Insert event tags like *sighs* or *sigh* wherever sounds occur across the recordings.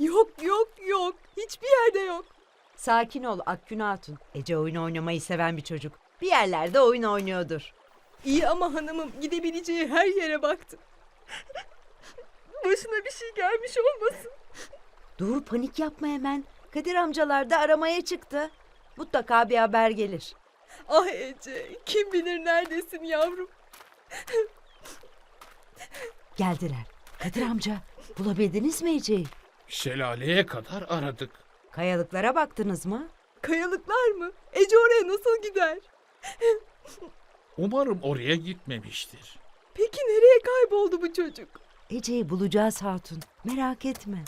Yok yok yok. Hiçbir yerde yok. Sakin ol Akgün Hatun. Ece oyun oynamayı seven bir çocuk. Bir yerlerde oyun oynuyordur. İyi ama hanımım gidebileceği her yere baktım. Başına bir şey gelmiş olmasın. Dur panik yapma hemen. Kadir amcalar da aramaya çıktı. Mutlaka bir haber gelir. Ah Ece kim bilir neredesin yavrum. Geldiler. Kadir amca bulabildiniz mi Ece'yi? Şelaleye kadar aradık. Kayalıklara baktınız mı? Kayalıklar mı? Ece oraya nasıl gider? Umarım oraya gitmemiştir. Peki nereye kayboldu bu çocuk? Ece'yi bulacağız Hatun. Merak etme.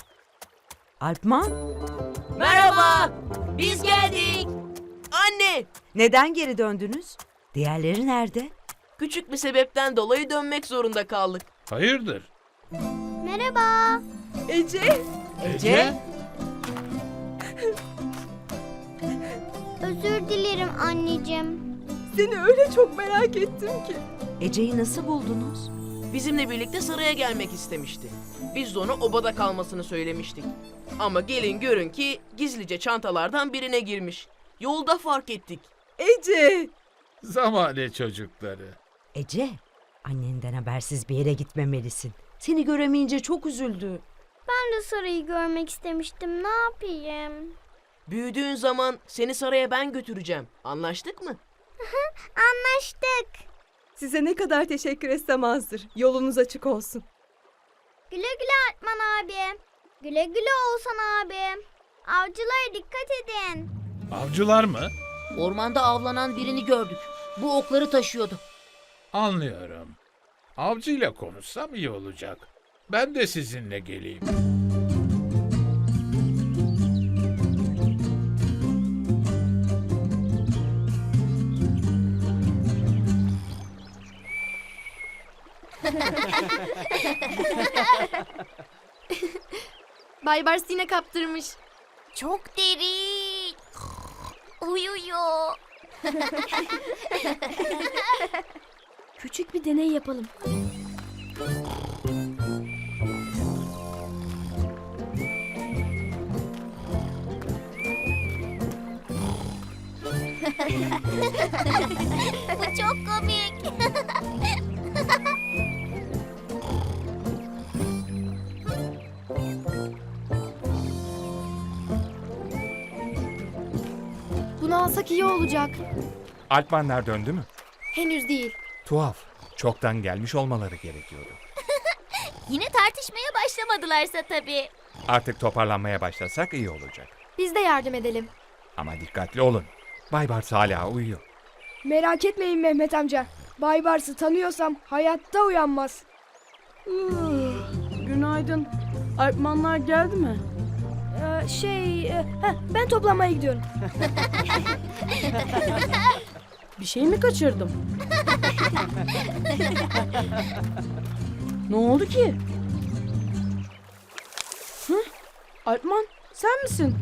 Alpman Merhaba. Biz geldik. Anne. neden geri döndünüz? Diğerleri nerede? Küçük bir sebepten dolayı dönmek zorunda kaldık. Hayırdır? Merhaba. Ece Ece? Özür dilerim anneciğim. seni öyle çok merak ettim ki. Ece'yi nasıl buldunuz? Bizimle birlikte saraya gelmek istemişti. Biz de ona obada kalmasını söylemiştik. Ama gelin görün ki gizlice çantalardan birine girmiş. Yolda fark ettik. Ece Zamane çocukları. Ece, annenden habersiz bir yere gitmemelisin. Seni göremeyince çok üzüldü. Ben de sarayı görmek istemiştim. Ne yapayım? Büyüdüğün zaman seni saraya ben götüreceğim. Anlaştık mı? Anlaştık. size ne kadar teşekkür etsem azdır. Yolunuz açık olsun. Güle güle Artman abi. Güle güle Oğuzhan abi. Avcılara dikkat edin. Avcılar mı? Ormanda avlanan birini gördük. Bu okları taşıyordu. Anlıyorum. Avcıyla konuşsam iyi olacak. Ben de sizinle geleyim. Baybars yine kaptırmış. Çok derin. Uyuyor. Küçük bir deney yapalım. *laughs* Bu çok komik. *laughs* Bunu alsak iyi olacak. Alpmanlar döndü mü? Henüz değil. Tuhaf. Çoktan gelmiş olmaları gerekiyordu. *laughs* Yine tartışmaya başlamadılarsa tabii. Artık toparlanmaya başlasak iyi olacak. Biz de yardım edelim. Ama dikkatli olun. Baybars hala uyuyor. Merak etmeyin Mehmet amca. Baybars'ı tanıyorsam hayatta uyanmaz. Günaydın. Alpmanlar geldi mi? Ee, şey, e, heh, ben toplamaya gidiyorum. *laughs* Bir şey mi kaçırdım? ne oldu ki? Hı? Alpman sen misin?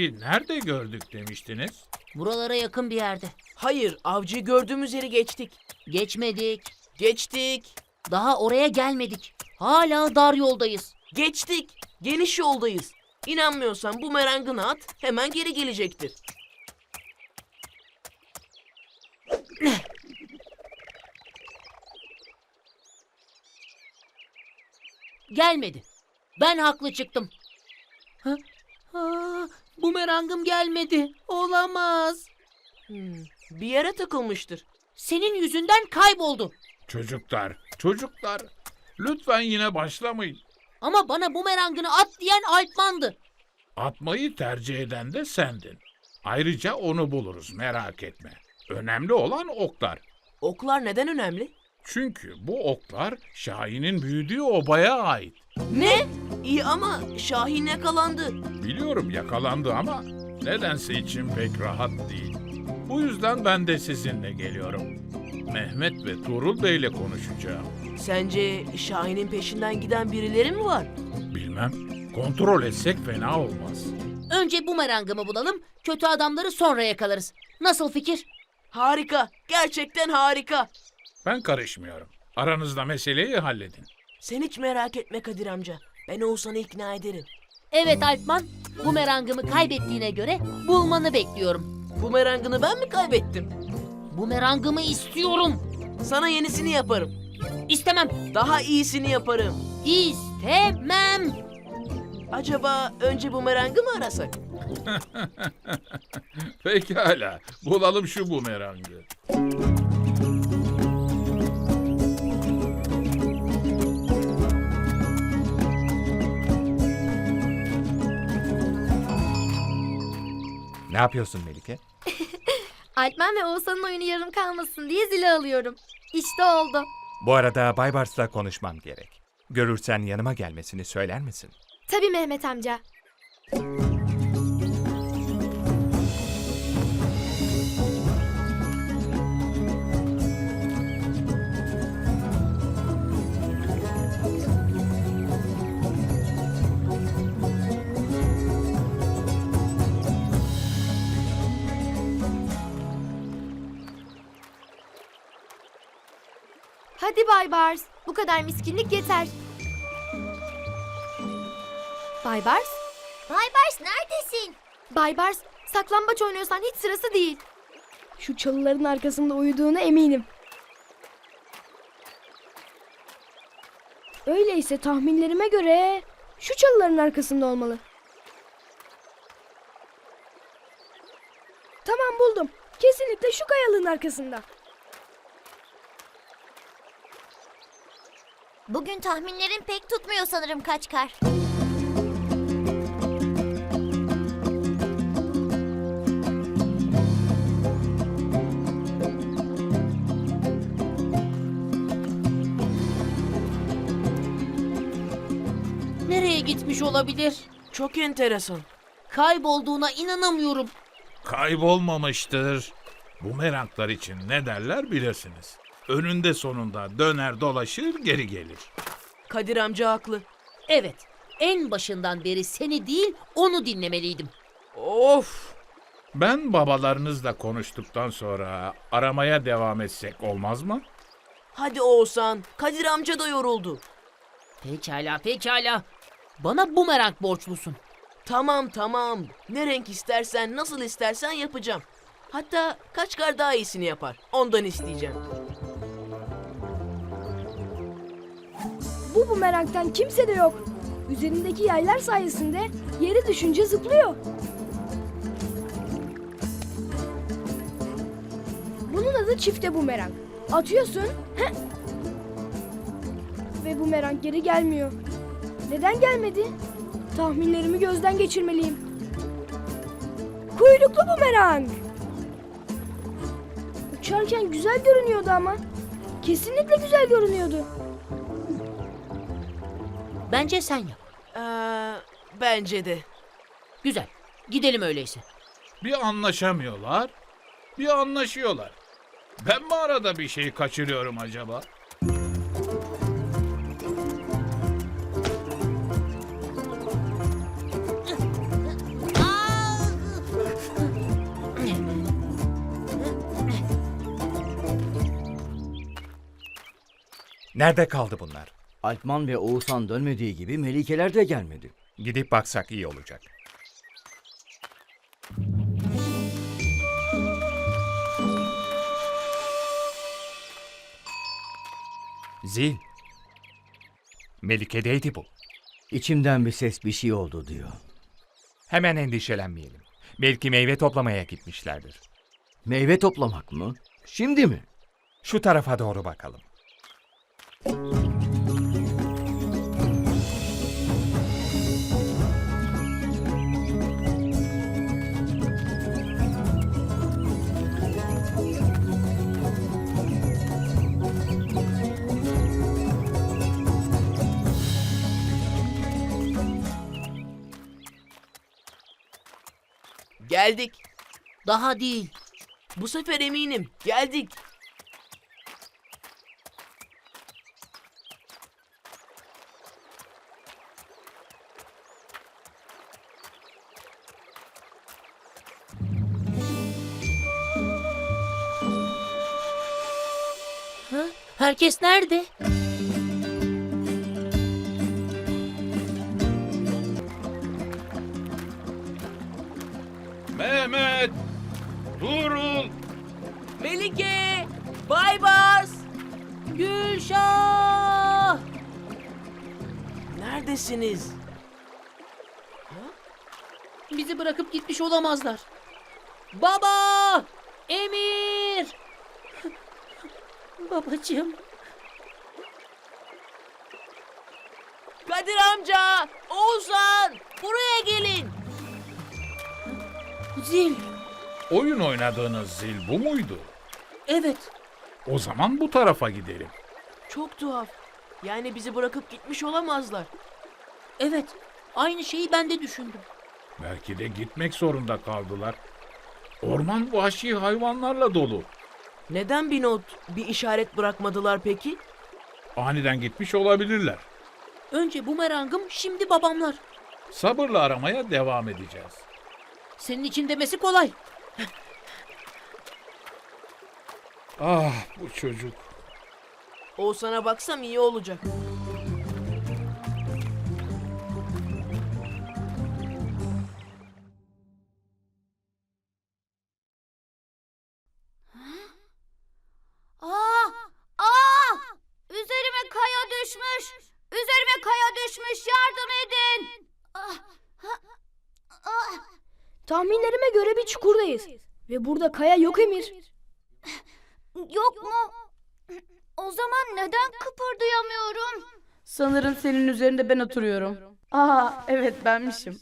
Avcıyı nerede gördük demiştiniz? Buralara yakın bir yerde. Hayır, avcıyı gördüğümüz yeri geçtik. Geçmedik. Geçtik. Daha oraya gelmedik. Hala dar yoldayız. Geçtik. Geniş yoldayız. İnanmıyorsan bu merangını at, hemen geri gelecektir. Gelmedi. Ben haklı çıktım. Ha? Ha, bu merangım gelmedi. Olamaz. Hmm, bir yere takılmıştır. Senin yüzünden kayboldu. Çocuklar, çocuklar. Lütfen yine başlamayın. Ama bana bu merangını at diyen Alpman'dı. Atmayı tercih eden de sendin. Ayrıca onu buluruz merak etme. Önemli olan oklar. Oklar neden önemli? Çünkü bu oklar Şahin'in büyüdüğü obaya ait. Ne? İyi ama Şahin yakalandı. Biliyorum yakalandı ama nedense içim pek rahat değil. Bu yüzden ben de sizinle geliyorum. Mehmet ve Tuğrul Bey'le konuşacağım. Sence Şahin'in peşinden giden birileri mi var? Bilmem, kontrol etsek fena olmaz. Önce bumerangımı bulalım, kötü adamları sonra yakalarız. Nasıl fikir? Harika, gerçekten harika. Ben karışmıyorum. Aranızda meseleyi halledin. Sen hiç merak etme Kadir amca. Ben Oğuzhan'ı ikna ederim. Evet Alpman, bumerangımı kaybettiğine göre bulmanı bekliyorum. Bumerangını ben mi kaybettim? Bumerangımı istiyorum. Sana yenisini yaparım. İstemem. Daha iyisini yaparım. İstemem. Acaba önce bumerangı mı arasak? *laughs* Pekala, bulalım şu bumerangı. Yapıyorsun Melike? *laughs* Alpman ve Oğuzhan'ın oyunu yarım kalmasın diye zili alıyorum. İşte oldu. Bu arada Baybars'la konuşmam gerek. Görürsen yanıma gelmesini söyler misin? Tabii Mehmet amca. Bay Bars. Bu kadar miskinlik yeter. Bay Bars? Baybars neredesin? Bay Bars, saklambaç oynuyorsan hiç sırası değil. Şu çalıların arkasında uyuduğuna eminim. Öyleyse tahminlerime göre şu çalıların arkasında olmalı. Tamam buldum. Kesinlikle şu kayalığın arkasında. Bugün tahminlerin pek tutmuyor sanırım Kaçkar. Nereye gitmiş olabilir? Çok enteresan. Kaybolduğuna inanamıyorum. Kaybolmamıştır. Bumeranglar için ne derler bilirsiniz. Önünde sonunda döner dolaşır geri gelir. Kadir amca haklı. Evet, en başından beri seni değil onu dinlemeliydim. Of! Ben babalarınızla konuştuktan sonra aramaya devam etsek olmaz mı? Hadi Oğuzhan, Kadir amca da yoruldu. Pekala, pekala. Bana bumerang borçlusun. Tamam tamam. Ne renk istersen, nasıl istersen yapacağım. Hatta Kaçkar daha iyisini yapar. Ondan isteyeceğim. Bu bumerangtan kimse de yok. Üzerindeki yaylar sayesinde yere düşünce zıplıyor. Bunun adı çifte bumerang. Atıyorsun. heh. Ve bumerang geri gelmiyor. Neden gelmedi? Tahminlerimi gözden geçirmeliyim. Kuyruklu bumerang. Uçarken güzel görünüyordu ama. Kesinlikle güzel görünüyordu. Bence sen yap. Ee, bence de. Güzel. Gidelim öyleyse. Bir anlaşamıyorlar, bir anlaşıyorlar. Ben mi arada bir şey kaçırıyorum acaba? Nerede kaldı bunlar? Alpman ve Oğuzhan dönmediği gibi Melikeler de gelmedi. Gidip baksak iyi olacak. Zil. Melike'deydi bu. İçimden bir ses bir şey oldu diyor. Hemen endişelenmeyelim. Belki meyve toplamaya gitmişlerdir. Meyve toplamak mı? Şimdi mi? Şu tarafa doğru bakalım. Geldik. Daha değil. Bu sefer eminim. Geldik. Herkes nerede? Baybars! Gülşah! Neredesiniz? Bizi bırakıp gitmiş olamazlar. Baba! Emir! *laughs* Babacığım. Kadir amca! Oğuzhan! Buraya gelin! Zil. Oyun oynadığınız zil bu muydu? Evet. O zaman bu tarafa gidelim. Çok tuhaf. Yani bizi bırakıp gitmiş olamazlar. Evet. Aynı şeyi ben de düşündüm. Belki de gitmek zorunda kaldılar. Orman vahşi hayvanlarla dolu. Neden bir not, bir işaret bırakmadılar peki? Aniden gitmiş olabilirler. Önce bumerangım, şimdi babamlar. Sabırla aramaya devam edeceğiz. Senin için demesi kolay. Ah bu çocuk. Oğuzhan'a baksam iyi olacak. Aa! Aa! Üzerime kaya düşmüş. Üzerime kaya düşmüş. Yardım edin. Ah! Ah! Ah! Tahminlerime göre bir çukurdayız. Ve burada kaya yok Emir. Yok mu? O zaman neden kıpırdayamıyorum? Sanırım senin üzerinde ben oturuyorum. Aa evet benmişim.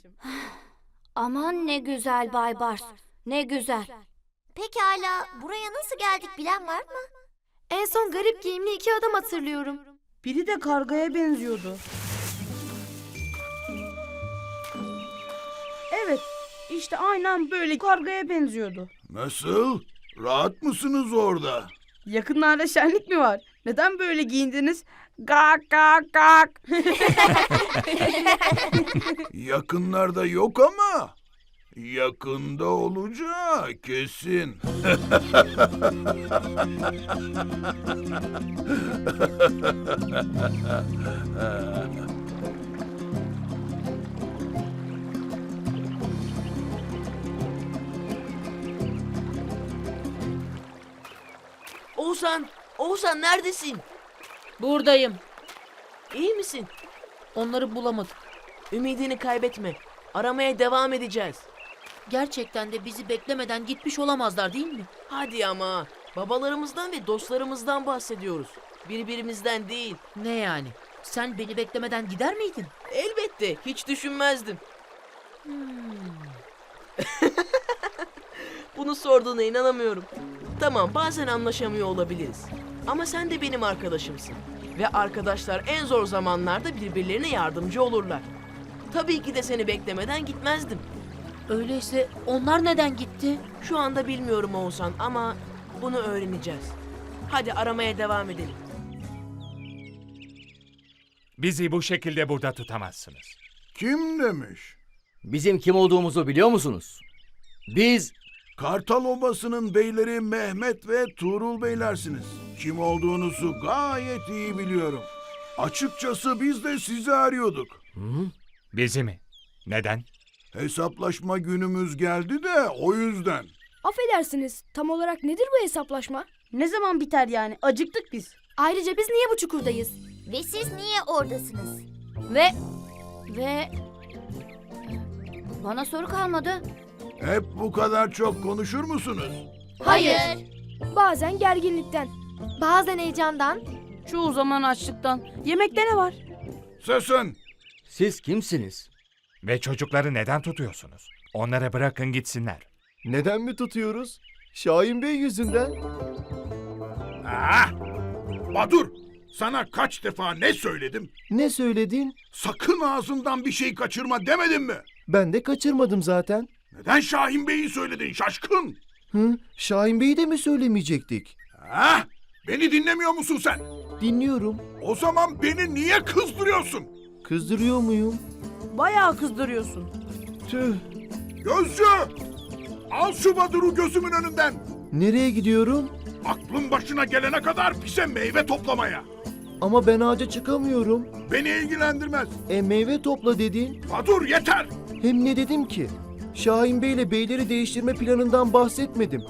*sighs* Aman ne güzel Bay Bars. Ne güzel. Pekala buraya nasıl geldik bilen var mı? En son garip giyimli iki adam hatırlıyorum. Biri de kargaya benziyordu. Evet işte aynen böyle kargaya benziyordu. Nasıl? Rahat mısınız orada? Yakınlarda şenlik mi var? Neden böyle giyindiniz? Gak gak gak. Yakınlarda yok ama yakında olacak kesin. Oğuzhan! Oğuzhan neredesin? Buradayım. İyi misin? Onları bulamadık. Ümidini kaybetme. Aramaya devam edeceğiz. Gerçekten de bizi beklemeden gitmiş olamazlar değil mi? Hadi ama. Babalarımızdan ve dostlarımızdan bahsediyoruz. Birbirimizden değil. Ne yani? Sen beni beklemeden gider miydin? Elbette. Hiç düşünmezdim. Hmm. *laughs* Bunu sorduğuna inanamıyorum. Tamam bazen anlaşamıyor olabiliriz. Ama sen de benim arkadaşımsın. Ve arkadaşlar en zor zamanlarda birbirlerine yardımcı olurlar. Tabii ki de seni beklemeden gitmezdim. Öyleyse onlar neden gitti? Şu anda bilmiyorum Oğuzhan ama bunu öğreneceğiz. Hadi aramaya devam edelim. Bizi bu şekilde burada tutamazsınız. Kim demiş? Bizim kim olduğumuzu biliyor musunuz? Biz Kartal Obası'nın beyleri Mehmet ve Tuğrul beylersiniz. Kim olduğunuzu gayet iyi biliyorum. Açıkçası biz de sizi arıyorduk. Bizi mi? Neden? Hesaplaşma günümüz geldi de o yüzden. Affedersiniz tam olarak nedir bu hesaplaşma? Ne zaman biter yani? Acıktık biz. Ayrıca biz niye bu çukurdayız? Ve siz niye oradasınız? Ve... Ve... Bana soru kalmadı. Hep bu kadar çok konuşur musunuz? Hayır. Bazen gerginlikten. Bazen heyecandan. Çoğu zaman açlıktan. Yemekte ne var? Sesin! siz kimsiniz? Ve çocukları neden tutuyorsunuz? Onlara bırakın gitsinler. Neden mi tutuyoruz? Şahin Bey yüzünden. Ah! Badur! Sana kaç defa ne söyledim? Ne söyledin? Sakın ağzından bir şey kaçırma demedim mi? Ben de kaçırmadım zaten. Neden Şahin Bey'i söyledin şaşkın? Hı? Şahin Bey'i de mi söylemeyecektik? Ha? Beni dinlemiyor musun sen? Dinliyorum. O zaman beni niye kızdırıyorsun? Kızdırıyor muyum? Bayağı kızdırıyorsun. Tüh. Gözcü! Al şu Badur'u gözümün önünden. Nereye gidiyorum? Aklın başına gelene kadar bize meyve toplamaya. Ama ben ağaca çıkamıyorum. Beni ilgilendirmez. E meyve topla dedin. Badur yeter. Hem ne dedim ki? Şahin Bey ile beyleri değiştirme planından bahsetmedim.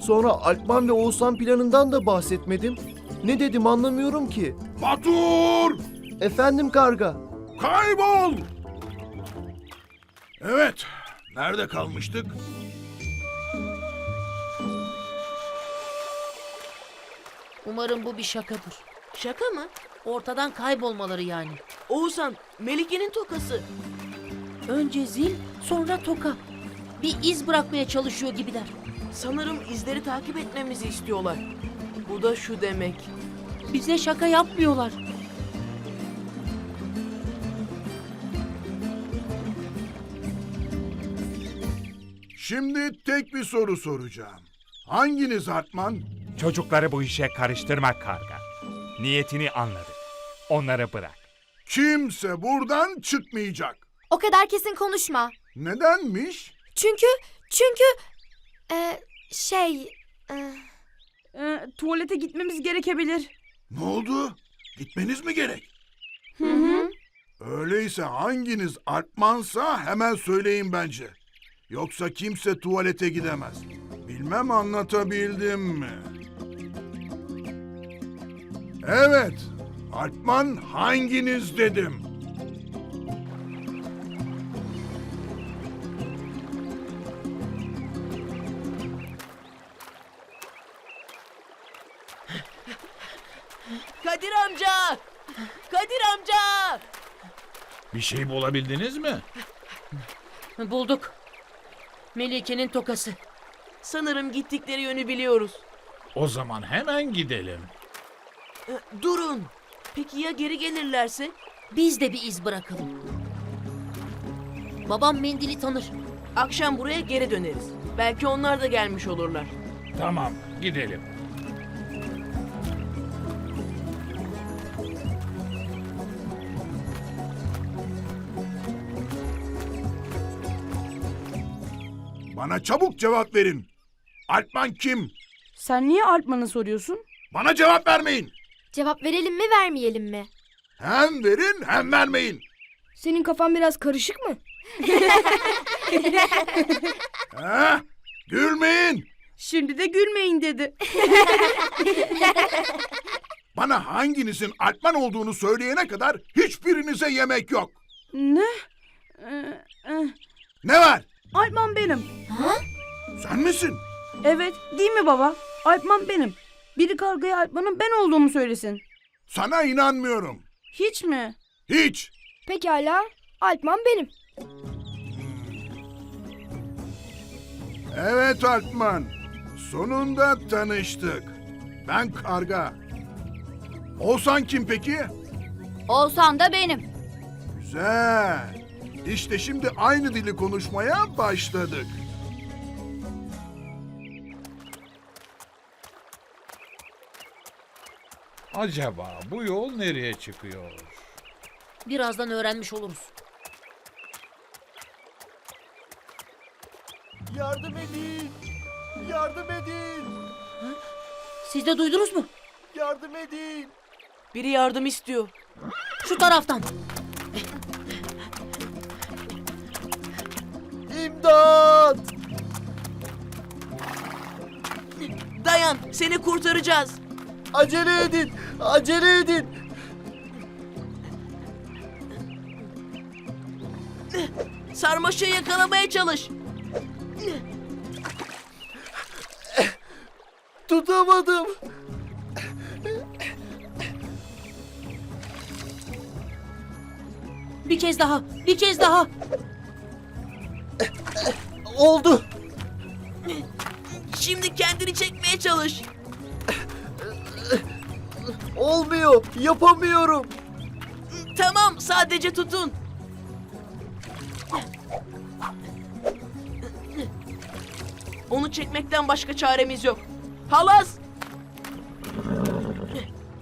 Sonra Alpman ve Oğuzhan planından da bahsetmedim. Ne dedim anlamıyorum ki. Badur! Efendim karga. Kaybol! Evet, nerede kalmıştık? Umarım bu bir şakadır. Şaka mı? Ortadan kaybolmaları yani. Oğuzhan, Melike'nin tokası. Önce zil, sonra toka. Bir iz bırakmaya çalışıyor gibiler. Sanırım izleri takip etmemizi istiyorlar. Bu da şu demek. Bize şaka yapmıyorlar. Şimdi tek bir soru soracağım. Hanginiz Hartman? Çocukları bu işe karıştırmak karga. Niyetini anladık. Onları bırak. Kimse buradan çıkmayacak. O kadar kesin konuşma. Nedenmiş? Çünkü, çünkü... e, şey... e, Ee, tuvalete gitmemiz gerekebilir. Ne oldu? Gitmeniz mi gerek? hı hı. Öyleyse hanginiz Artmansa hemen söyleyin bence. Yoksa kimse tuvalete gidemez. Bilmem anlatabildim mi? Evet, Artman hanginiz dedim. Kadir amca! Bir şey bulabildiniz mi? Bulduk. Melike'nin tokası. Sanırım gittikleri yönü biliyoruz. O zaman hemen gidelim. Ee, Durun. Peki ya geri gelirlerse? Biz de bir iz bırakalım. Babam mendili tanır. Akşam buraya geri döneriz. Belki onlar da gelmiş olurlar. Tamam, gidelim. Bana çabuk cevap verin. Alpman kim? Sen niye Alpman'ı soruyorsun? Bana cevap vermeyin. Cevap verelim mi vermeyelim mi? Hem verin hem vermeyin. Senin kafan biraz karışık mı? *laughs* He? Gülmeyin. Şimdi de gülmeyin dedi. *laughs* Bana hanginizin Alpman olduğunu söyleyene kadar hiçbirinize yemek yok. Ne? Ee, e, Ne var? Alpman benim. Sen misin? Evet, değil mi baba? Alpman benim. Biri kargaya Alpman'ın ben olduğumu söylesin. Sana inanmıyorum. Hiç mi? Hiç. Pekala. Alpman benim. Evet Alpman. Sonunda tanıştık. Ben Karga. Oğuzhan kim peki? Olsan da benim. Güzel. İşte şimdi aynı dili konuşmaya başladık. Acaba bu yol nereye çıkıyor? Birazdan öğrenmiş oluruz. Yardım edin. Yardım edin. Siz de duydunuz mu? Yardım edin. Biri yardım istiyor. Şu taraftan. İmdat. Dayan, seni kurtaracağız. Acele edin. Acele edin. Sarmaşığı yakalamaya çalış. Tutamadım. Bir kez daha. Bir kez daha. Oldu. Şimdi kendini çekmeye çalış. Olmuyor. Yapamıyorum. Tamam, sadece tutun. Onu çekmekten başka çaremiz yok. Halas!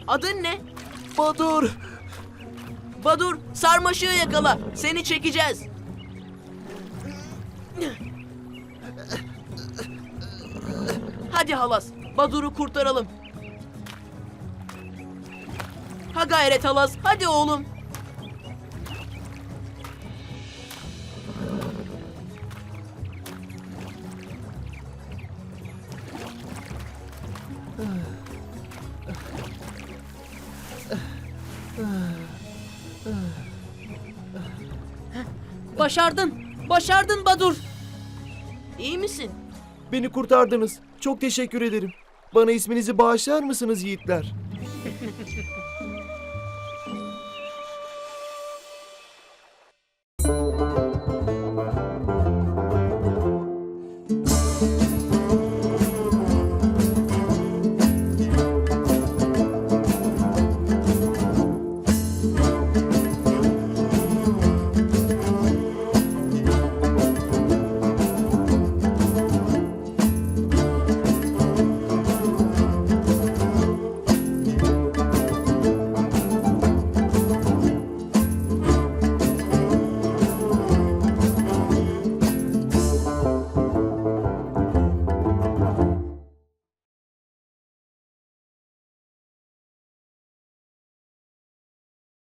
Adın ne? Badur! Badur, sarmaşığı yakala. Seni çekeceğiz. Hadi halas, Badur'u kurtaralım. Ha gayret halas, hadi oğlum. Başardın. Başardın Badur. İyi misin? Beni kurtardınız. Çok teşekkür ederim. Bana isminizi bağışlar mısınız yiğitler? *laughs*